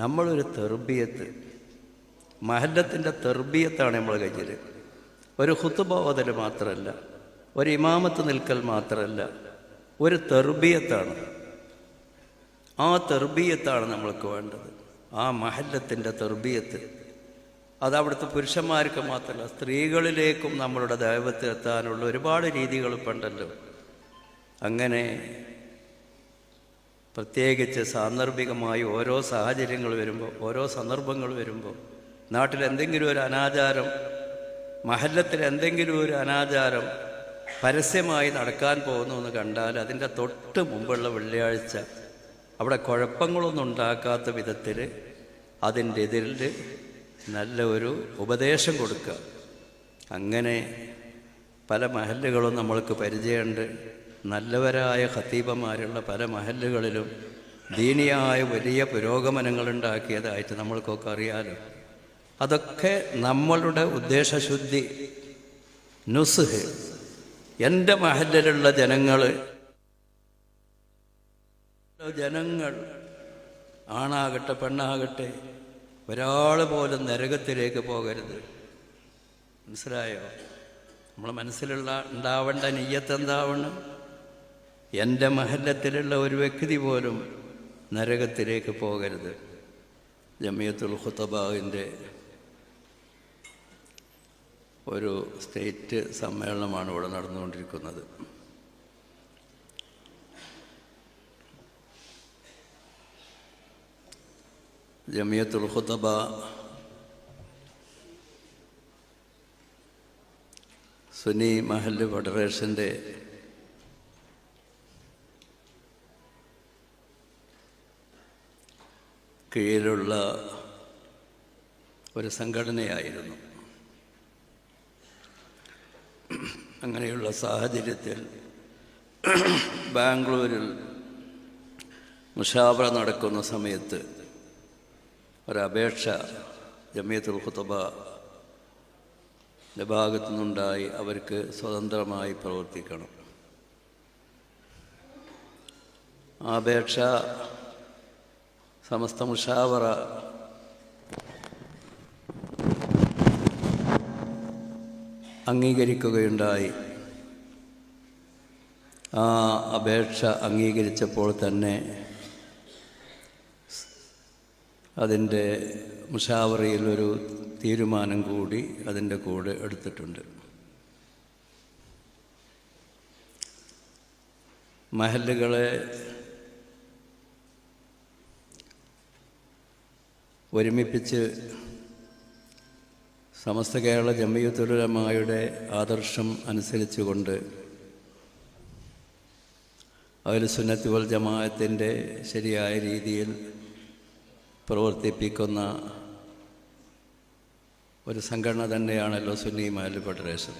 നമ്മളൊരു തെർബിയത്ത്. മഹല്ലത്തിന്റെ തെർബിയത്താണ് നമ്മൾ കയ്യിൽ ഒരു ഹുത്തുബോധൽ മാത്രമല്ല ഒരു ഇമാമത്ത് നിൽക്കൽ മാത്രമല്ല ഒരു തെർബിയത്താണ്. ആ തെർബിയത്താണ് നമ്മൾക്ക് വേണ്ടത്. ആ മഹല്ലത്തിന്റെ തെർബിയത്ത്. അത് അവിടുത്തെ പുരുഷന്മാർക്ക് മാത്രമല്ല സ്ത്രീകളിലേക്കും നമ്മളുടെ ദൈവത്തിലെത്താനുള്ള ഒരുപാട് രീതികൾ ഉണ്ടല്ലോ അങ്ങനെ പ്രത്യേകിച്ച് സാന്ദർഭികമായി ഓരോ സാഹചര്യങ്ങൾ വരുമ്പോൾ ഓരോ സന്ദർഭങ്ങൾ വരുമ്പോൾ നാട്ടിൽ എന്തെങ്കിലും ഒരു അനാചാരം മഹല്ലത്തിൽ എന്തെങ്കിലും ഒരു അനാചാരം പരസ്യമായി നടക്കാൻ പോകുന്നു എന്ന് കണ്ടാൽ അതിന്റെ തൊട്ട് മുമ്പുള്ള വെള്ളിയാഴ്ച അവിടെ കുഴപ്പങ്ങളൊന്നും ഉണ്ടാക്കാത്ത വിധത്തിൽ അതിന്റെ എതിരിൽ നല്ല ഒരു ഉപദേശം കൊടുക്കുക. അങ്ങനെ പല മഹല്ലുകളും നമ്മൾക്ക് പരിചയമുണ്ട്. നല്ലവരായ ഖത്തീബന്മാരുള്ള പല മഹല്ലുകളിലും ദീനിയായ വലിയ പുരോഗമനങ്ങളുണ്ടാക്കിയതായിട്ട് നമ്മൾക്കൊക്കെ അറിയാലോ. അതൊക്കെ നമ്മളുടെ ഉദ്ദേശശുദ്ധി നുസ്ഹ് എന്റെ മഹല്ലിലുള്ള ജനങ്ങൾ ജനങ്ങൾ ആണാകട്ടെ പെണ്ണാകട്ടെ ഒരാൾ പോലും നരകത്തിലേക്ക് പോകരുത്. മനസ്സിലായോ? നമ്മളെ മനസ്സിലുള്ള ഉണ്ടാവേണ്ട നെയ്യത്ത് എന്താവണം? എന്റെ മഹല്ലത്തിലുള്ള ഒരു വ്യക്തി പോലും നരകത്തിലേക്ക് പോകരുത്. ജമിയത്തുൽ ഖുത്തബാവിന്റെ ഒരു സ്റ്റേറ്റ് സമ്മേളനമാണ് ഇവിടെ നടന്നുകൊണ്ടിരിക്കുന്നത്. ജമിയത്തുൽ ഖുത്തബ സുനി മഹല്ല് ഫെഡറേഷന്റെ കീഴിലുള്ള ഒരു സംഘടനയായിരുന്നു. അങ്ങനെയുള്ള സാഹചര്യത്തിൽ ബാംഗ്ലൂരിൽ മുഷാവറ നടക്കുന്ന സമയത്ത് ഒരപേക്ഷ ജമിയത്തുൽ ഖുത്തബ ഭാഗത്തു നിന്നുണ്ടായി അവർക്ക് സ്വതന്ത്രമായി പ്രവർത്തിക്കണം. ആ അപേക്ഷ സമസ്ത മുഷാവറ. അംഗീകരിക്കുകയുണ്ടായി. ആ അപേക്ഷ അംഗീകരിച്ചപ്പോൾ തന്നെ അതിന്റെ മുഷാവറയിൽ ഒരു തീരുമാനം കൂടി അതിന്റെ കൂടെ എടുത്തിട്ടുണ്ട്. മഹല്ലുകളെ ഒരുമിപ്പിച്ച് സമസ്ത കേരള ജമ്മിയത്തുലമായുടെ ആദർശം അനുസരിച്ചുകൊണ്ട് അതിൽ സുന്നത്ത് വൽ ജമാഅത്തിന്റെ ശരിയായ രീതിയിൽ പ്രവർത്തിപ്പിക്കുന്ന ഒരു സംഘടന തന്നെയാണല്ലോ സുന്നി മാലി ഫെഡറേഷൻ.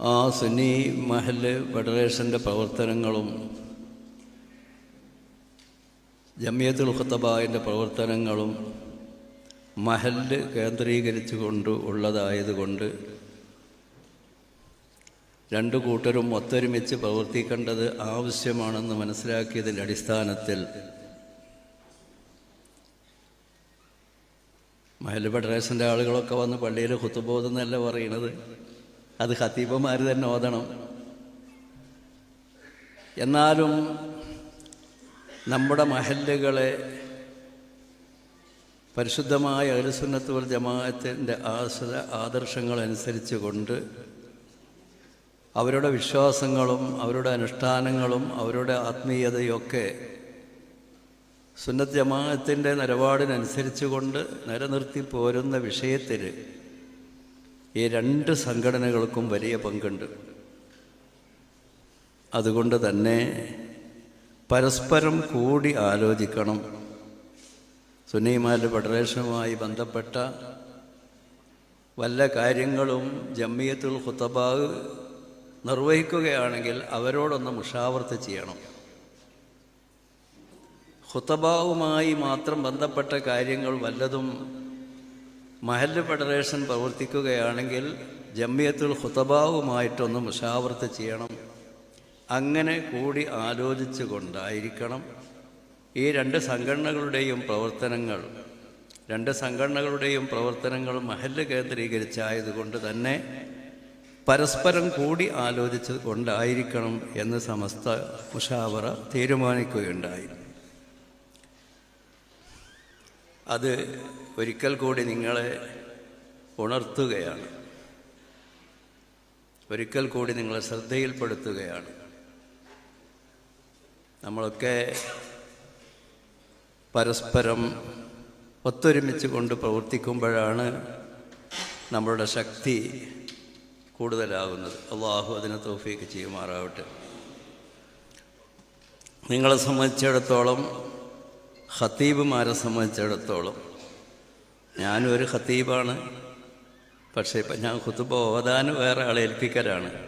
ആ സുന്നി മഹൽ ഫെഡറേഷന്റെ പ്രവർത്തനങ്ങളും ജമിയത്തുൽ ഖുത്തബായിന്റെ പ്രവർത്തനങ്ങളും മഹൽ കേന്ദ്രീകരിച്ചുകൊണ്ട് ഉള്ളതായതുകൊണ്ട് രണ്ടു കൂട്ടരും ഒത്തൊരുമിച്ച് പ്രവർത്തിക്കേണ്ടത് ആവശ്യമാണെന്ന് മനസ്സിലാക്കിയതിന്റെ അടിസ്ഥാനത്തിൽ മഹൽ ഫെഡറേഷന്റെ ആളുകളൊക്കെ വന്ന് പള്ളിയിൽ കുത്തുബോധെന്നല്ല പറയണത് അത് ഖത്തീബമാർ തന്നെ ഓതണം. എന്നാലും നമ്മുടെ മഹല്ലുകളെ പരിശുദ്ധമായ അലുസുന്നത്ത് വൽ ജമാഅത്തിന്റെ ആശ്ര ആദർശങ്ങളനുസരിച്ച് കൊണ്ട് അവരുടെ വിശ്വാസങ്ങളും അവരുടെ അനുഷ്ഠാനങ്ങളും അവരുടെ ആത്മീയതയൊക്കെ സുന്നത്ത് ജമാഅത്തിന്റെ നിലപാടിനനുസരിച്ച് കൊണ്ട് നിലനിർത്തി പോരുന്ന വിഷയത്തിൽ ഈ രണ്ട് സംഘടനകൾക്കും വലിയ പങ്കുണ്ട്. അതുകൊണ്ട് തന്നെ പരസ്പരം കൂടി ആലോചിക്കണം. സുന്നിമാരുടെ ഫെഡറേഷനുമായി ബന്ധപ്പെട്ട വല്ല കാര്യങ്ങളും ജമ്മിയത്തുൽ ഖുത്തബാവ് നിർവഹിക്കുകയാണെങ്കിൽ അവരോടൊന്ന് മുഷാവർത്ത് ചെയ്യണം. ഖുത്തബാവുമായി മാത്രം ബന്ധപ്പെട്ട കാര്യങ്ങൾ വല്ലതും മഹല്ല് ഫെഡറേഷൻ പ്രവർത്തിക്കുകയാണെങ്കിൽ ജമ്മിയത്തുൽ ഖുത്തബാവുമായിട്ടൊന്ന് മുഷാവർത്ത് ചെയ്യണം. അങ്ങനെ കൂടി ആലോചിച്ചു കൊണ്ടായിരിക്കണം ഈ രണ്ട് സംഘടനകളുടെയും പ്രവർത്തനങ്ങൾ രണ്ട് സംഘടനകളുടെയും പ്രവർത്തനങ്ങൾ മഹല്ല് കേന്ദ്രീകരിച്ചായതുകൊണ്ട് തന്നെ പരസ്പരം കൂടി ആലോചിച്ച് കൊണ്ടായിരിക്കണം എന്ന് സമസ്ത മുഷാവറ തീരുമാനിക്കുകയുണ്ടായി. അത് ഒരിക്കൽ കൂടി നിങ്ങളെ ഉണർത്തുകയാണ്. ഒരിക്കൽ കൂടി നിങ്ങളെ ശ്രദ്ധയിൽപ്പെടുത്തുകയാണ്. നമ്മളൊക്കെ പരസ്പരം ഒത്തൊരുമിച്ച് കൊണ്ട് പ്രവർത്തിക്കുമ്പോഴാണ് നമ്മളുടെ ശക്തി കൂടുതലാകുന്നത്. അള്ളാഹു അതിനെ തോഫീക്ക് ചെയ്യുമാറാവട്ടെ. നിങ്ങളെ സംബന്ധിച്ചിടത്തോളം ഖത്തീബുമാരെ സംബന്ധിച്ചിടത്തോളം ഞാനും ഒരു ഖത്തീബാണ്. പക്ഷേ ഇപ്പം ഞാൻ കുത്തുബ ഓതാൻ വേറെ ആളെ ഏൽപ്പിക്കലാണ്.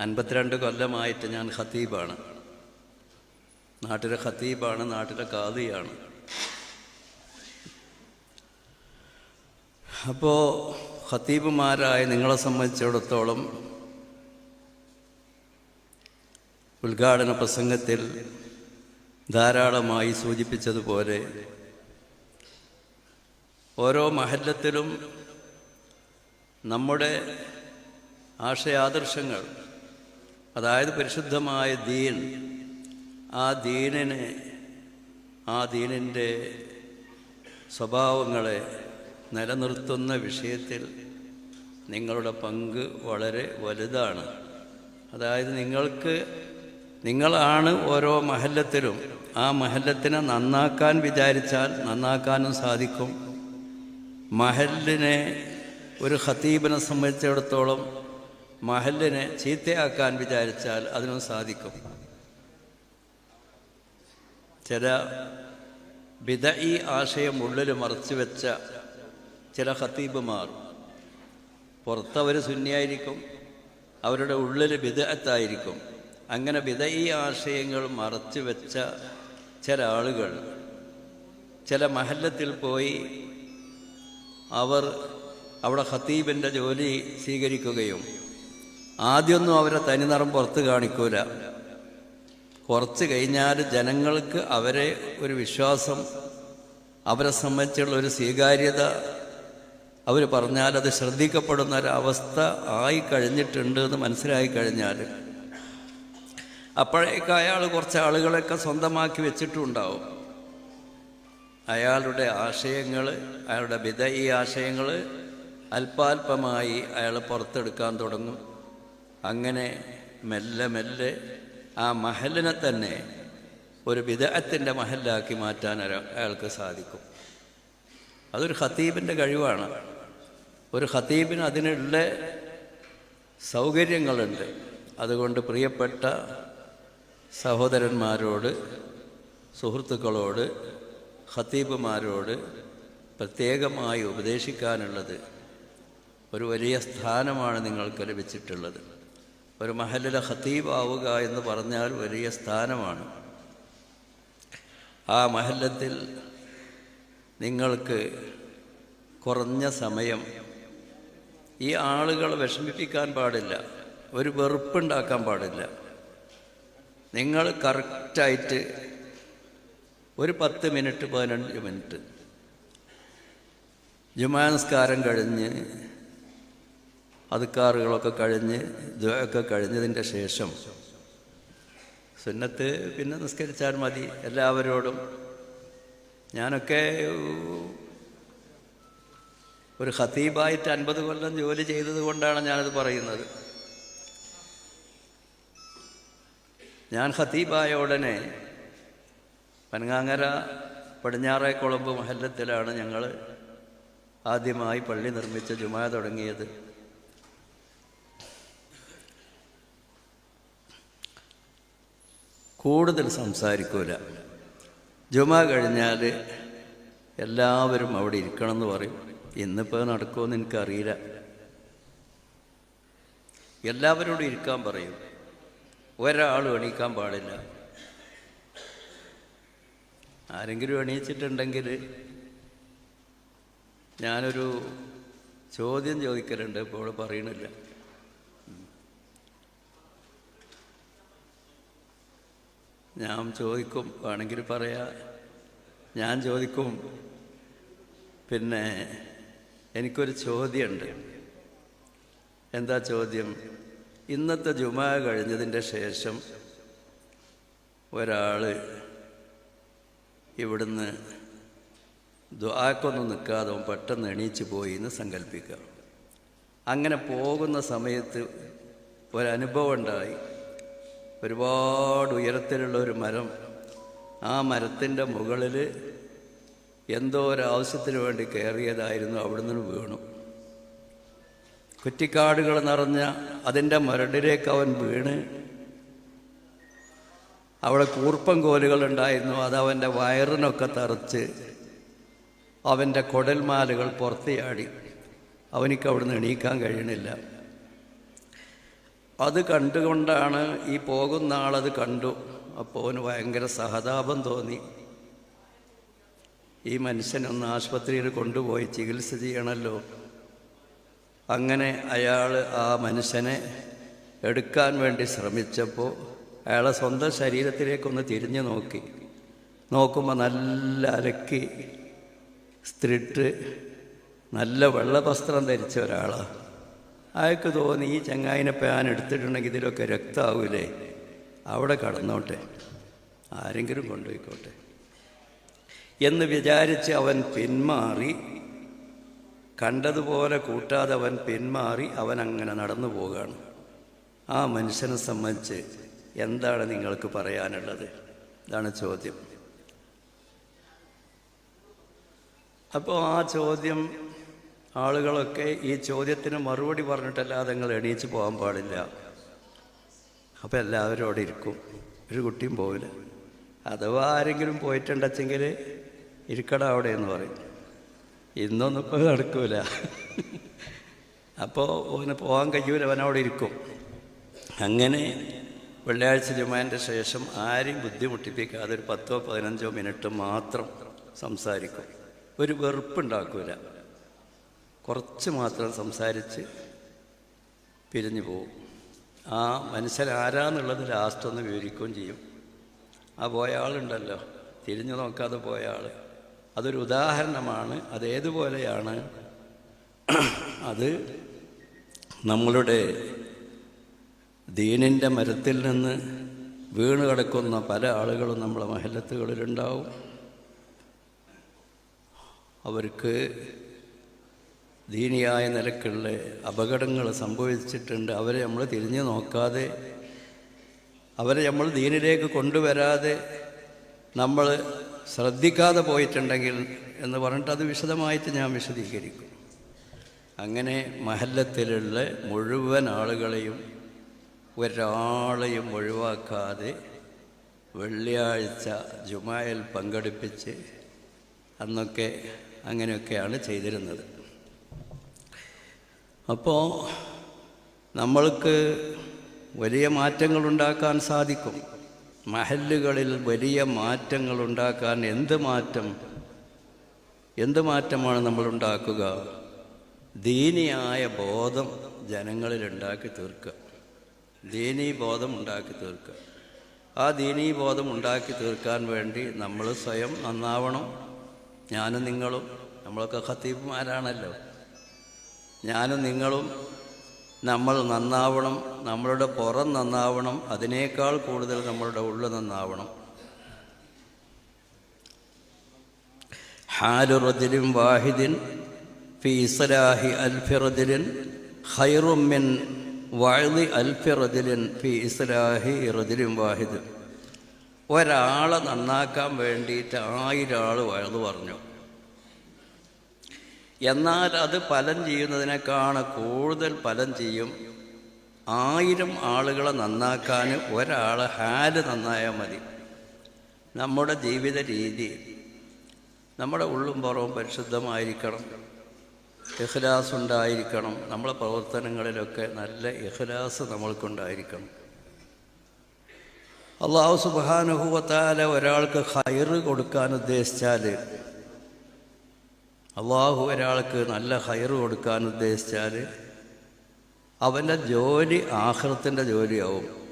അൻപത്തിരണ്ട് കൊല്ലമായിട്ട് ഞാൻ ഖത്തീബാണ്. നാട്ടിലെ ഖത്തീബാണ് നാട്ടിലെ കാദിയാണ് അപ്പോൾ ഖത്തീബുമാരായ നിങ്ങളെ സംബന്ധിച്ചിടത്തോളം ഉദ്ഘാടന പ്രസംഗത്തിൽ ധാരാളമായി സൂചിപ്പിച്ചതുപോലെ ഓരോ മഹല്ലത്തിലും നമ്മുടെ ആശയാദർശങ്ങൾ അതായത് പരിശുദ്ധമായ ദീൻ ആ ദീനിനെ ആ ദീനിന്റെ സ്വഭാവങ്ങളെ നിലനിർത്തുന്ന വിഷയത്തിൽ നിങ്ങളുടെ പങ്ക് വളരെ വലുതാണ്. അതായത് നിങ്ങൾക്ക് നിങ്ങളാണ് ഓരോ മഹല്ലത്തിലും ആ മഹല്ലത്തിനെ നന്നാക്കാൻ വിചാരിച്ചാൽ നന്നാക്കാനും സാധിക്കും. മഹല്ലിനെ ഒരു ഖത്തീബിനെ സംബന്ധിച്ചിടത്തോളം മഹല്ലിനെ ചീത്തയാക്കാൻ വിചാരിച്ചാൽ അതിനും സാധിക്കും. ചില വിധ ഈ ആശയം ഉള്ളിൽ മറച്ചു വെച്ച ചില ഖത്തീബുമാർ. പുറത്തവർ സുന്നിയായിരിക്കും അവരുടെ ഉള്ളിൽ വിദഗ്ധായിരിക്കും അങ്ങനെ വിധ ഈ ആശയങ്ങൾ മറച്ചു വെച്ച ചില ആളുകൾ ചില മഹല്ലത്തിൽ പോയി അവർ അവിടെ ഖത്തീബിന്റെ ജോലി സ്വീകരിക്കുകയും ആദ്യമൊന്നും അവരെ തനിനിറം പുറത്ത് കാണിക്കൂല. കുറച്ച് കഴിഞ്ഞാൽ ജനങ്ങൾക്ക് അവരെ ഒരു വിശ്വാസം അവരെ സംബന്ധിച്ചുള്ള ഒരു സ്വീകാര്യത അവർ പറഞ്ഞാൽ അത് ശ്രദ്ധിക്കപ്പെടുന്ന ഒരവസ്ഥ ആയി കഴിഞ്ഞിട്ടുണ്ട് എന്ന് മനസ്സിലായി കഴിഞ്ഞാൽ അപ്പോഴേക്ക് അയാൾ കുറച്ച് ആളുകളൊക്കെ സ്വന്തമാക്കി വെച്ചിട്ടുണ്ടാവും. അയാളുടെ ആശയങ്ങൾ അയാളുടെ വിധ ഈ ആശയങ്ങൾ അല്പാൽപമായി അയാൾ പുറത്തെടുക്കാൻ തുടങ്ങും. അങ്ങനെ മെല്ലെ മെല്ലെ ആ മഹലിനെ തന്നെ ഒരു വിദഗ്ധത്തിന്റെ മഹലാക്കി മാറ്റാൻ അയാൾക്ക് സാധിക്കും. അതൊരു ഖത്തീബിന്റെ കഴിവാണ്. ഒരു ഖത്തീബിന് അതിനുള്ള സൗകര്യങ്ങളുണ്ട്. അതുകൊണ്ട് പ്രിയപ്പെട്ട സഹോദരന്മാരോട് സുഹൃത്തുക്കളോട് ഖത്തീബുമാരോട് പ്രത്യേകമായി ഉപദേശിക്കാനുള്ളത് ഒരു വലിയ സ്ഥാനമാണ് നിങ്ങൾക്ക് ലഭിച്ചിട്ടുള്ളത്. ഒരു മഹലിലെ ഖത്തീബാവുക എന്ന് പറഞ്ഞാൽ വലിയ സ്ഥാനമാണ്. ആ മഹല്ലത്തിൽ നിങ്ങൾക്ക് കുറഞ്ഞ സമയം ഈ ആളുകളെ വിഷമിപ്പിക്കാൻ പാടില്ല ഒരു വെറുപ്പുണ്ടാക്കാൻ പാടില്ല. നിങ്ങൾ കറക്റ്റായിട്ട് ഒരു പത്ത് മിനിറ്റ് പതിനഞ്ച് മിനിറ്റ് ജുമാനസ്കാരം കഴിഞ്ഞ് അതുക്കാറുകളൊക്കെ കഴിഞ്ഞ് ദ്വയൊക്കെ കഴിഞ്ഞതിന്റെ ശേഷം സുന്നത്ത് പിന്നെ നിസ്കരിച്ചാൽ മതി എല്ലാവരോടും. ഞാനൊക്കെ ഒരു ഹത്തീബായിട്ട് അൻപത് കൊല്ലം ജോലി ചെയ്തത് കൊണ്ടാണ് ഞാനത് പറയുന്നത്. ഞാൻ ഹത്തീബായ ഉടനെ പനങ്ങാങ്ങര പടിഞ്ഞാറേ കുളമ്പ് മഹല്ലത്തിലാണ് ഞങ്ങൾ ആദ്യമായി പള്ളി നിർമ്മിച്ച ജുമാ തുടങ്ങിയത്. കൂടുതൽ സംസാരിക്കൂല. ജുമ കഴിഞ്ഞാൽ എല്ലാവരും അവിടെ ഇരിക്കണം എന്ന് പറയും. ഇന്നിപ്പോൾ നടക്കുമെന്ന് എനിക്കറിയില്ല. എല്ലാവരോടും ഇരിക്കാൻ പറയും. ഒരാളും എണീക്കാൻ പാടില്ല. ആരെങ്കിലും എണീച്ചിട്ടുണ്ടെങ്കിൽ ഞാനൊരു ചോദ്യം ചോദിക്കലുണ്ട് ഇപ്പോൾ പറയണില്ല. ഞാൻ ചോദിക്കും വേണമെങ്കിൽ പറയാ. ഞാൻ ചോദിക്കും പിന്നെ എനിക്കൊരു ചോദ്യമുണ്ട്. എന്താ ചോദ്യം? ഇന്നത്തെ ജുമാ കഴിഞ്ഞതിന്റെ ശേഷം ഒരാൾ ഇവിടുന്ന് ദ്വാക്കൊന്നും നിൽക്കാതെ പെട്ടെന്ന് എണീച്ച് പോയി എന്ന് സങ്കല്പിക്കുക. അങ്ങനെ പോകുന്ന സമയത്ത് ഒരനുഭവം ഉണ്ടായി. ഒരുപാട് ഉയരത്തിലുള്ള ഒരു മരം. ആ മരത്തിന്റെ മുകളിൽ എന്തോ ഒരു ആവശ്യത്തിന് വേണ്ടി കയറിയതായിരുന്നു അവിടെ നിന്ന് വീണു. കുറ്റിക്കാടുകൾ നിറഞ്ഞ അതിന്റെ മരടിലേക്ക് അവൻ വീണ്. അവിടെ കൂർപ്പം കോലുകൾ ഉണ്ടായിരുന്നു. അത് വയറിനൊക്കെ തറച്ച് അവന്റെ കുടൽമാലുകൾ പുറത്തിയാടി. അവനിക്ക് അവിടുന്ന് എണീക്കാൻ കഴിയണില്ല. അത് കണ്ടുകൊണ്ടാണ് ഈ പോകുന്ന ആളത് കണ്ടു. അപ്പോൾ അവന് ഭയങ്കര സഹതാപം തോന്നി. ഈ മനുഷ്യനൊന്ന് ആശുപത്രിയിൽ കൊണ്ടുപോയി ചികിത്സ ചെയ്യണമല്ലോ അങ്ങനെ അയാൾ ആ മനുഷ്യനെ എടുക്കാൻ വേണ്ടി ശ്രമിച്ചപ്പോൾ അയാളെ സ്വന്തം ശരീരത്തിലേക്കൊന്ന് തിരിഞ്ഞു നോക്കി. നോക്കുമ്പോൾ നല്ല അലക്കി സ്ത്രിട്ട് നല്ല വെള്ള വസ്ത്രം ധരിച്ച ഒരാളാണ് അയാൾക്ക് തോന്നി ഈ ചങ്ങായിനെ പാൻ എടുത്തിട്ടുണ്ടെങ്കിൽ ഇതിലൊക്കെ രക്തമാവൂലേ അവിടെ കടന്നോട്ടെ. ആരെങ്കിലും കൊണ്ടുപോയിക്കോട്ടെ. എന്ന് വിചാരിച്ച് അവൻ പിന്മാറി. കണ്ടതുപോലെ കൂട്ടാതെ അവൻ പിന്മാറി അവൻ അങ്ങനെ നടന്നു പോവുകയാണ്. ആ മനുഷ്യനെ സംബന്ധിച്ച് എന്താണ് നിങ്ങൾക്ക് പറയാനുള്ളത്? ഇതാണ് ചോദ്യം. അപ്പോൾ ആ ചോദ്യം ആളുകളൊക്കെ ഈ ചോദ്യത്തിന് മറുപടി പറഞ്ഞിട്ടല്ലാതെ നിങ്ങൾ എണീച്ച് പോകാൻ പാടില്ല. അപ്പോൾ എല്ലാവരും അവിടെ ഇരിക്കും. ഒരു കുട്ടിയും പോവില്ല. അഥവാ ആരെങ്കിലും പോയിട്ടുണ്ടെങ്കിൽ ഇരിക്കട അവിടെ എന്ന് പറയും. ഇന്നൊന്നും ഇപ്പോൾ നടക്കൂല. അപ്പോൾ ഓന് പോകാൻ കഴിയൂല അവൻ അവിടെ ഇരിക്കും. അങ്ങനെ വെള്ളിയാഴ്ച ജുമാന്റെ ശേഷം ആരെയും ബുദ്ധിമുട്ടിപ്പിക്കാതെ ഒരു പത്തോ പതിനഞ്ചോ മിനിറ്റ് മാത്രം സംസാരിക്കും. ഒരു വെറുപ്പുണ്ടാക്കൂല കുറച്ച് മാത്രം സംസാരിച്ച് പിരിഞ്ഞു പോവും ആ മനുഷ്യൻ ആരാന്നുള്ളത് ലാസ്റ്റ് ഒന്ന് വിവരിക്കുകയും ചെയ്യും. ആ പോയ ആളുണ്ടല്ലോ. തിരിഞ്ഞു നോക്കാതെ പോയ ആൾ അതൊരു ഉദാഹരണമാണ്. അതേതുപോലെയാണ് അത് നമ്മളുടെ ദീനിന്റെ മരത്തിൽ നിന്ന് വീണ് കിടക്കുന്ന പല ആളുകളും നമ്മളെ മഹലത്തുകളിലുണ്ടാവും. അവർക്ക് ദീനിയായ നിലക്കുള്ള അപകടങ്ങൾ സംഭവിച്ചിട്ടുണ്ട്. അവരെ നമ്മൾ തിരിഞ്ഞു നോക്കാതെ അവരെ നമ്മൾ ദീനിലേക്ക് കൊണ്ടുവരാതെ നമ്മൾ ശ്രദ്ധിക്കാതെ പോയിട്ടുണ്ടെങ്കിൽ എന്ന് പറഞ്ഞിട്ട് അത് വിശദമായിട്ട് ഞാൻ വിശദീകരിക്കും. അങ്ങനെ മഹല്ലത്തിലുള്ള മുഴുവൻ ആളുകളെയും ഒരാളെയും ഒഴിവാക്കാതെ വെള്ളിയാഴ്ച ജുമായിൽ പങ്കെടുപ്പിച്ച് അന്നൊക്കെ അങ്ങനെയൊക്കെയാണ് ചെയ്തിരുന്നത്. അപ്പോൾ നമ്മൾക്ക് വലിയ മാറ്റങ്ങൾ ഉണ്ടാക്കാൻ സാധിക്കും. മഹല്ലുകളിൽ വലിയ മാറ്റങ്ങൾ ഉണ്ടാക്കാൻ എന്ത് മാറ്റം? എന്ത് മാറ്റമാണ് നമ്മൾ ഉണ്ടാക്കുക ദീനിയായ ബോധം ജനങ്ങളിൽ ഉണ്ടാക്കി തീർക്കുക. ദീനീ ബോധം ഉണ്ടാക്കി തീർക്കുക. ആ ദീനീ ബോധം ഉണ്ടാക്കി തീർക്കാൻ വേണ്ടി നമ്മൾ സ്വയം നന്നാവണം. ഞാനും നിങ്ങളും നമ്മളൊക്കെ ഖത്തീബുമാരാണല്ലോ. ഞാനും നിങ്ങളും നമ്മൾ നന്നാവണം നമ്മളുടെ പുറം നന്നാവണം അതിനേക്കാൾ കൂടുതൽ നമ്മളുടെ ഉള്ളു നന്നാവണം. ഹാലു റജുലിൻ വാഹിദിൻ ഫി ഇസ്ലാഹി അൽഫി റജുലിൻ ഖൈറുമിൻ വഴുതി അൽഫി റജുലിൻ ഫി ഇസ്ലാഹി റജുലിൻ വാഹിദ്. ഒരാളെ നന്നാക്കാൻ വേണ്ടിയിട്ട് ആയിരം ആൾ വഴുതു പറഞ്ഞു. എന്നാൽ അത് ഫലം ചെയ്യുന്നതിനേക്കാൾ കൂടുതൽ ഫലം ചെയ്യും. ആയിരം ആളുകളെ നന്നാക്കാൻ ഒരാൾ ഹാൽ നന്നായാൽ മതി. നമ്മുടെ ജീവിത രീതി നമ്മുടെ ഉള്ളും പുറവും പരിശുദ്ധമായിരിക്കണം. ഇഖ്ലാസ് ഉണ്ടായിരിക്കണം. നമ്മളെ പ്രവർത്തനങ്ങളിലൊക്കെ നല്ല ഇഖ്ലാസ് നമ്മൾക്കുണ്ടായിരിക്കണം. അള്ളാഹു സുബാനുഭവത്താല ഒരാൾക്ക് ഹൈറ് കൊടുക്കാൻ ഉദ്ദേശിച്ചാൽ അള്ളാഹു ഒരാൾക്ക് നല്ല ഹൈർ കൊടുക്കാൻ ഉദ്ദേശിച്ചാൽ അവന്റെ ജോലി ആഹ്ലത്തിന്റെ ജോലിയാവും.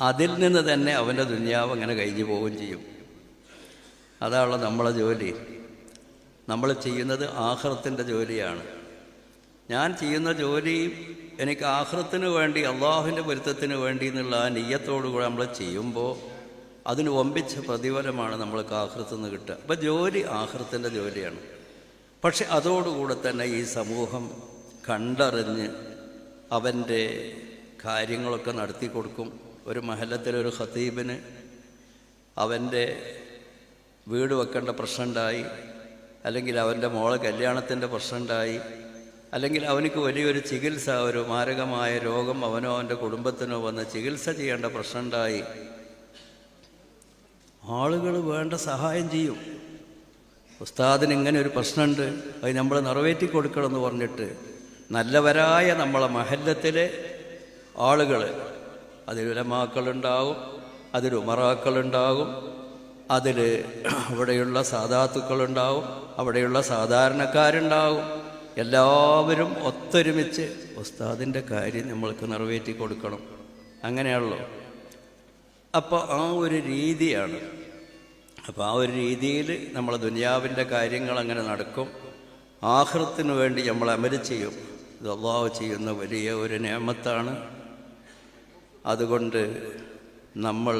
അതിൽ നിന്ന് തന്നെ അവന്റെ ദുന്യാവ് അങ്ങനെ കഴിഞ്ഞു പോവുകയും ചെയ്യും. അതാണല്ലോ നമ്മളെ ജോലി. നമ്മൾ ചെയ്യുന്നത് ആഹ്ലത്തിന്റെ ജോലിയാണ്. ഞാൻ ചെയ്യുന്ന ജോലി എനിക്ക് ആഹ്ലത്തിന് വേണ്ടി അള്ളാഹുവിന്റെ പൊരുത്തത്തിന് വേണ്ടി എന്നുള്ള ആ നെയ്യത്തോടു കൂടെ നമ്മൾ ചെയ്യുമ്പോൾ അതിന് ഒമ്പിച്ച പ്രതിഫലമാണ് നമ്മൾക്ക് ആഹൃത്തു നിന്ന് കിട്ടുക. അപ്പം ജോലി ആഹൃത്തിന്റെ ജോലിയാണ്. പക്ഷെ അതോടുകൂടെ തന്നെ ഈ സമൂഹം കണ്ടറിഞ്ഞ് അവന്റെ കാര്യങ്ങളൊക്കെ നടത്തി കൊടുക്കും. ഒരു മഹലത്തിലൊരു ഖത്തീബിന് അവന്റെ വീട് വെക്കേണ്ട പ്രശ്നമുണ്ടായി. അല്ലെങ്കിൽ അവന്റെ മോളെ കല്യാണത്തിന്റെ പ്രശ്നമുണ്ടായി. അല്ലെങ്കിൽ അവനിക്ക് വലിയൊരു ചികിത്സ ഒരു മാരകമായ രോഗം അവനോ അവന്റെ കുടുംബത്തിനോ വന്ന് ചികിത്സ ചെയ്യേണ്ട പ്രശ്നമുണ്ടായി. ആളുകൾ വേണ്ട സഹായം ചെയ്യും. ഉസ്താദിന് ഇങ്ങനെ ഒരു പ്രശ്നമുണ്ട്. അത് നമ്മൾ നിറവേറ്റി കൊടുക്കണമെന്ന് പറഞ്ഞിട്ട് നല്ലവരായ നമ്മളെ മഹല്ലത്തിലെ ആളുകൾ അതിൽ ഉലമാക്കളുണ്ടാകും അതിൽ അവിടെയുള്ള സാധാത്തുക്കളുണ്ടാവും അവിടെയുള്ള സാധാരണക്കാരുണ്ടാവും എല്ലാവരും ഒത്തൊരുമിച്ച് ഉസ്താദിന്റെ കാര്യം നമ്മൾക്ക് നിറവേറ്റി കൊടുക്കണം. അങ്ങനെയാണല്ലോ. അപ്പോൾ ആ ഒരു രീതിയാണ് അപ്പോൾ ആ ഒരു രീതിയിൽ നമ്മൾ ദുനിയാവിന്റെ കാര്യങ്ങൾ അങ്ങനെ നടക്കും. ആഹൃത്തിന് വേണ്ടി നമ്മൾ അമൽ ചെയ്യും. ഇത് അള്ളാഹ് ചെയ്യുന്ന വലിയ ഒരു നിയമത്താണ് അതുകൊണ്ട് നമ്മൾ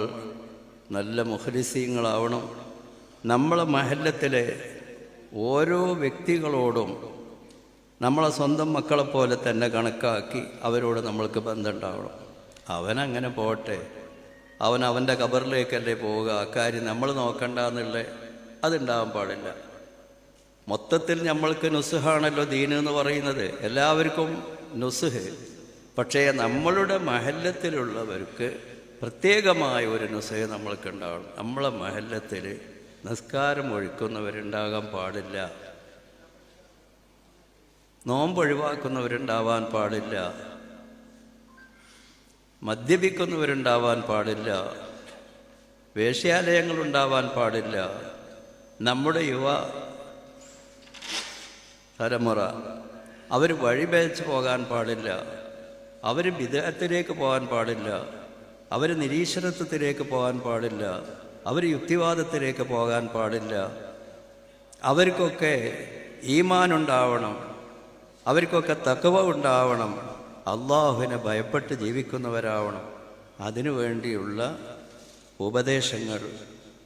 നല്ല മുഹരിസീങ്ങളാവണം നമ്മളെ മഹല്ലത്തിലെ ഓരോ വ്യക്തികളോടും നമ്മളെ സ്വന്തം മക്കളെ പോലെ തന്നെ കണക്കാക്കി അവരോട് നമ്മൾക്ക് ബന്ധമുണ്ടാവണം. അവനങ്ങനെ പോട്ടെ. അവൻ അവന്റെ കബറിലേക്കല്ലേ പോവുക. അക്കാര്യം നമ്മൾ നോക്കണ്ട എന്നുള്ള അതുണ്ടാവാൻ പാടില്ല. മൊത്തത്തിൽ നമ്മൾക്ക് നുസുഹാണല്ലോ ദീൻ എന്ന് പറയുന്നത്. എല്ലാവർക്കും നുസുഹ്. പക്ഷേ നമ്മളുടെ മഹല്ലത്തിലുള്ളവർക്ക് പ്രത്യേകമായ ഒരു നുസുഹ് നമ്മൾക്ക് ഉണ്ടാവണം നമ്മളെ മഹല്ലത്തിൽ നിസ്കാരം ഒഴിക്കുന്നവരുണ്ടാകാൻ പാടില്ല. നോമ്പ് ഒഴിവാക്കുന്നവരുണ്ടാവാൻ പാടില്ല. മദ്യപിക്കുന്നവരുണ്ടാവാൻ പാടില്ല. വേശ്യാലയങ്ങളുണ്ടാവാൻ പാടില്ല. നമ്മുടെ യുവ തലമുറ അവർ വഴിപേച്ച് പോകാൻ പാടില്ല. അവർ വിദേഹത്തിലേക്ക് പോകാൻ പാടില്ല. അവർ നിരീശ്വരത്വത്തിലേക്ക് പോകാൻ പാടില്ല. അവർ യുക്തിവാദത്തിലേക്ക് പോകാൻ പാടില്ല. അവർക്കൊക്കെ ഈമാനുണ്ടാവണം. അവർക്കൊക്കെ തക്കവ ഉണ്ടാവണം. അള്ളാഹുവിനെ ഭയപ്പെട്ട് ജീവിക്കുന്നവരാവണം. അതിനു വേണ്ടിയുള്ള ഉപദേശങ്ങൾ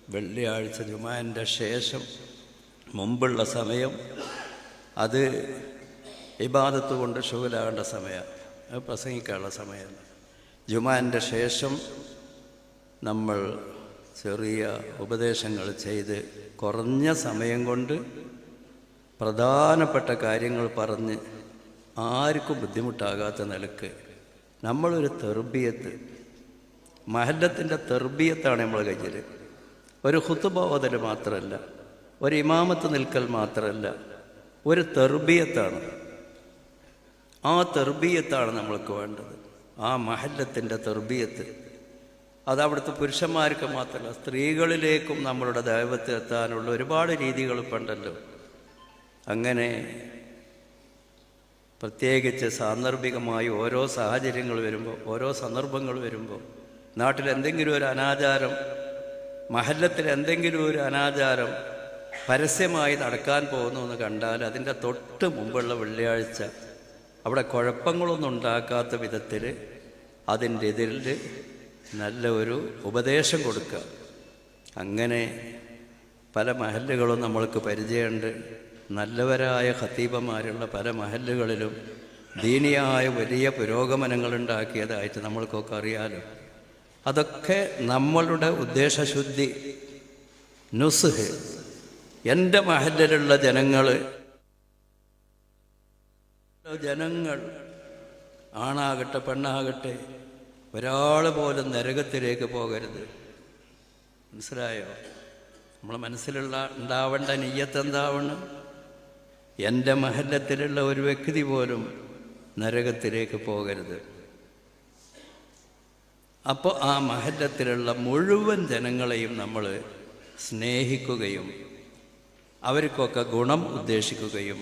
വെള്ളിയാഴ്ച ജുമാന്റെ ശേഷം മുമ്പുള്ള സമയം അത് ഇബാദത്ത് കൊണ്ട് ഷുഗലാകേണ്ട സമയം അത് പ്രസംഗിക്കാനുള്ള സമയം. ജുമാന്റെ ശേഷം നമ്മൾ ചെറിയ ഉപദേശങ്ങൾ ചെയ്ത് കുറഞ്ഞ സമയം കൊണ്ട് പ്രധാനപ്പെട്ട കാര്യങ്ങൾ പറഞ്ഞ് ആർക്കും ബുദ്ധിമുട്ടാകാത്ത നിലയ്ക്ക് നമ്മളൊരു തെർബിയത്ത് മഹല്ലത്തിന്റെ തെർബിയത്താണ് നമ്മൾ കയ്യിൽ. ഒരു ഹുത്തുബോധൽ മാത്രമല്ല ഒരു ഇമാമത്ത് നിൽക്കൽ മാത്രമല്ല ഒരു തെർബിയത്താണ്. ആ തെർബിയത്താണ് നമ്മൾക്ക് വേണ്ടത്. ആ മഹല്ലത്തിന്റെ തെർബിയത്ത്. അത് അവിടുത്തെ പുരുഷന്മാർക്ക് മാത്രമല്ല സ്ത്രീകളിലേക്കും നമ്മളുടെ ദൈവത്തിൽ എത്താനുള്ള ഒരുപാട് രീതികൾ അങ്ങനെ പ്രത്യേകിച്ച് സാന്ദർഭികമായി ഓരോ സാഹചര്യങ്ങൾ വരുമ്പോൾ ഓരോ സന്ദർഭങ്ങൾ വരുമ്പോൾ നാട്ടിൽ എന്തെങ്കിലും ഒരു അനാചാരം മഹല്ലത്തിൽ എന്തെങ്കിലും ഒരു അനാചാരം പരസ്യമായി നടക്കാൻ പോകുന്നു എന്ന് കണ്ടാൽ അതിന്റെ തൊട്ട് മുമ്പുള്ള വെള്ളിയാഴ്ച അവിടെ കുഴപ്പങ്ങളൊന്നും ഉണ്ടാക്കാത്ത വിധത്തിൽ അതിന്റെ എതിരിൽ നല്ല ഒരു ഉപദേശം കൊടുക്കുക. അങ്ങനെ പല മഹല്ലുകളും നമ്മൾക്ക് പരിചയമുണ്ട്. നല്ലവരായ ഖത്തീബന്മാരുള്ള പല മഹല്ലുകളിലും ദീനിയായ വലിയ പുരോഗമനങ്ങളുണ്ടാക്കിയതായിട്ട് നമ്മൾക്കൊക്കെ അറിയാലോ. അതൊക്കെ നമ്മളുടെ ഉദ്ദേശശുദ്ധി നുസ്ഹ് എന്റെ മഹല്ലിലുള്ള ജനങ്ങൾ ജനങ്ങൾ ആണാകട്ടെ പെണ്ണാകട്ടെ ഒരാൾ പോലും നരകത്തിലേക്ക് പോകരുത്. മനസ്സിലായോ? നമ്മളെ മനസ്സിലുള്ള ഉണ്ടാവേണ്ട നെയ്യത്ത് എന്താവണം? എന്റെ മഹല്ലത്തിലുള്ള ഒരു വ്യക്തി പോലും നരകത്തിലേക്ക് പോകരുത്. അപ്പോൾ ആ മഹല്ലത്തിലുള്ള മുഴുവൻ ജനങ്ങളെയും നമ്മൾ സ്നേഹിക്കുകയും അവർക്കൊക്കെ ഗുണം ഉദ്ദേശിക്കുകയും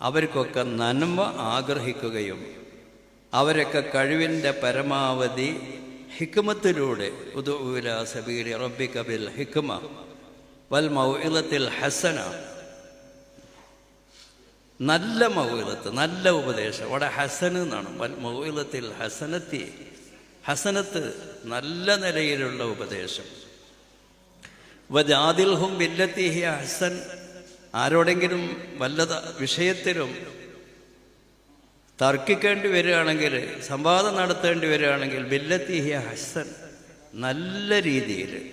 അവർക്കൊക്കെ നന്മ ആഗ്രഹിക്കുകയും അവരൊക്കെ കഴിവിന്റെ പരമാവധി ഹിക്മത്തിലൂടെ ഉദുല സബീലി റബ്ബിക ബിൽ ഹിക്മ വൽ മൗഇലത്തിൽ ഹസന നല്ല മൗലത്ത് നല്ല ഉപദേശം. അവിടെ ഹസൻ എന്നാണ്. മൗലത്തിൽ ഹസനത്തി ഹസനത്ത് നല്ല നിലയിലുള്ള ഉപദേശം. വജാദിൽഹും ബില്ലത്തിഹി ഹസൻ. ആരോടെങ്കിലും വല്ല വിഷയത്തിലും തർക്കിക്കേണ്ടി വരികയാണെങ്കിൽ സംവാദം നടത്തേണ്ടി വരികയാണെങ്കിൽ ബില്ലത്തിഹി ഹസൻ നല്ല രീതിയിൽ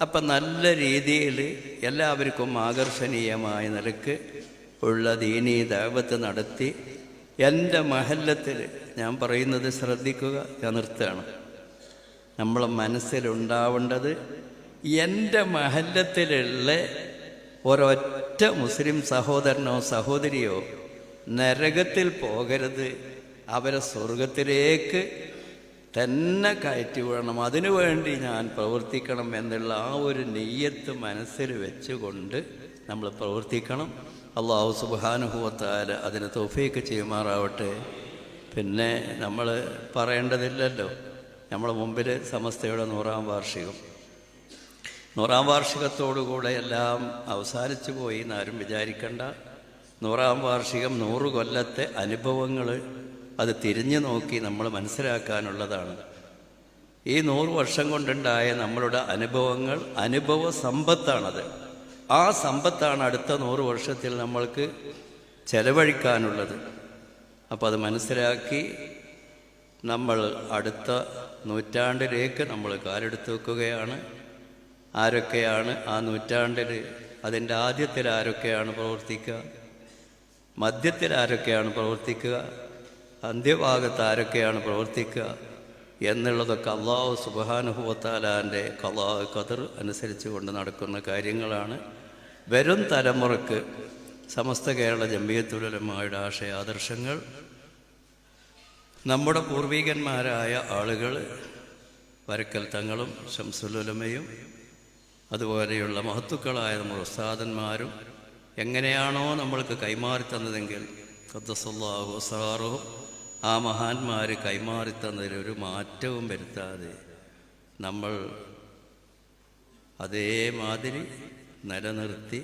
അപ്പം നല്ല രീതിയിൽ എല്ലാവർക്കും ആകർഷണീയമായ നിലയ്ക്ക് ഉള്ള ദീനീ ദൈവത്ത് നടത്തി എന്റെ മഹല്ലത്തിൽ ഞാൻ പറയുന്നത് ശ്രദ്ധിക്കുക ഞാൻ നിർത്തുകയാണ്. നമ്മളെ മനസ്സിലുണ്ടാവേണ്ടത് എന്റെ മഹല്ലത്തിലുള്ള ഒരൊറ്റ മുസ്ലിം സഹോദരനോ സഹോദരിയോ നരകത്തിൽ പോകരുത്. അവരെ സ്വർഗത്തിലേക്ക് തന്നെ കയറ്റി വിടണം. അതിനു വേണ്ടി ഞാൻ പ്രവർത്തിക്കണം എന്നുള്ള ആ ഒരു നെയ്യത്ത് മനസ്സിൽ വെച്ചുകൊണ്ട് നമ്മൾ പ്രവർത്തിക്കണം. അള്ളാഹു സുബാനുഭവത്താൽ അതിന് തോഫീക്ക് ചെയ്യുമാറാവട്ടെ. പിന്നെ നമ്മൾ പറയേണ്ടതില്ലല്ലോ. നമ്മൾ മുമ്പിൽ സമസ്തയുടെ നൂറാം വാർഷികം. നൂറാം വാർഷികത്തോടുകൂടെ എല്ലാം അവസാനിച്ചു പോയി എന്നാരും വിചാരിക്കണ്ട. നൂറാം വാർഷികം നൂറ് കൊല്ലത്തെ അനുഭവങ്ങൾ അത് തിരിഞ്ഞു നോക്കി നമ്മൾ മനസ്സിലാക്കാനുള്ളതാണ്. ഈ നൂറ് വർഷം കൊണ്ടുണ്ടായ നമ്മളുടെ അനുഭവങ്ങൾ അനുഭവ സമ്പത്താണത്. ആ സമ്പത്താണ് അടുത്ത നൂറ് വർഷത്തിൽ നമ്മൾക്ക് ചെലവഴിക്കാനുള്ളത്. അപ്പോൾ അത് മനസ്സിലാക്കി നമ്മൾ അടുത്ത നൂറ്റാണ്ടിലേക്ക് നമ്മൾ കാലെടുത്ത് വെക്കുകയാണ്. ആരൊക്കെയാണ് ആ നൂറ്റാണ്ടിൽ അതിന്റെ ആദ്യത്തിൽ ആരൊക്കെയാണ് പ്രവർത്തിക്കുക? മധ്യത്തിൽ ആരൊക്കെയാണ് പ്രവർത്തിക്കുക? അന്ത്യഭാഗത്ത് ആരൊക്കെയാണ് പ്രവർത്തിക്കുക? എന്നുള്ളതൊക്കെ അള്ളാഹു സുബാനുഭവത്താലാന്റെ കലാ കതിർ അനുസരിച്ച് കൊണ്ട് നടക്കുന്ന കാര്യങ്ങളാണ്. വരും തലമുറയ്ക്ക് സമസ്ത കേരള ജമ്മിയത്തുലമായുടെ ആശയ ആദർശങ്ങൾ നമ്മുടെ പൂർവികന്മാരായ ആളുകൾ വരക്കൽ തങ്ങളും ശംസുലുലമയും അതുപോലെയുള്ള മഹത്തുക്കളായ നമ്മുടെ ഉസ്താദന്മാരും എങ്ങനെയാണോ നമ്മൾക്ക് കൈമാറി തന്നതെങ്കിൽ ഖദ്ദസല്ലാഹു വസാറോ ആ മഹാന്മാർ കൈമാറി തന്നതിൽ ഒരു മാറ്റവും വരുത്താതെ നമ്മൾ അതേമാതിരി നിലനിർത്തി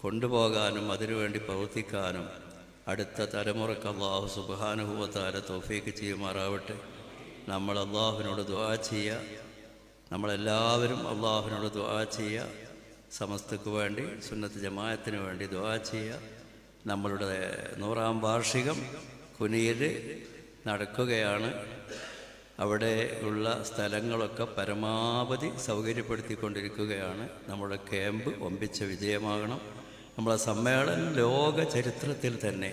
കൊണ്ടുപോകാനും അതിനുവേണ്ടി പ്രവർത്തിക്കാനും അടുത്ത തലമുറയ്ക്ക് അള്ളാഹു സുബാനുഭവത്താല തോഫീക്ക് ചെയ്യുമാറാവട്ടെ. നമ്മൾ അള്ളാഹുവിനോട് ദ്വാ ചെയ്യുക. നമ്മളെല്ലാവരും അള്ളാഹുവിനോട് ദ്വാ ചെയ്യുക. സമസ്തക്ക് വേണ്ടി സുന്നത്ത് ജമായത്തിന് വേണ്ടി ദ്വാ ചെയ്യുക. നമ്മളുടെ നൂറാം വാർഷികം കുനിയിൽ നടക്കുകയാണ്. അവിടെ ഉള്ള സ്ഥലങ്ങളൊക്കെ പരമാവധി സൗകര്യപ്പെടുത്തിക്കൊണ്ടിരിക്കുകയാണ്. നമ്മുടെ ക്യാമ്പ് ഒമ്പിച്ച വിജയമാകണം. നമ്മളെ സമ്മേളനം ലോക ചരിത്രത്തിൽ തന്നെ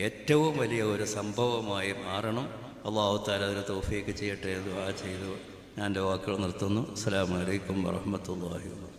ഏറ്റവും വലിയ ഒരു സംഭവമായി മാറണം. അള്ളാഹു താല അതിന് തോഫിയൊക്കെ ചെയ്യട്ടെ ദുആ ചെയ്തു. ഞാൻ എന്റെ വാക്കുകൾ നിർത്തുന്നു. അസ്സാം വലൈക്കും വാഹമത്തല്ലാഹി വാ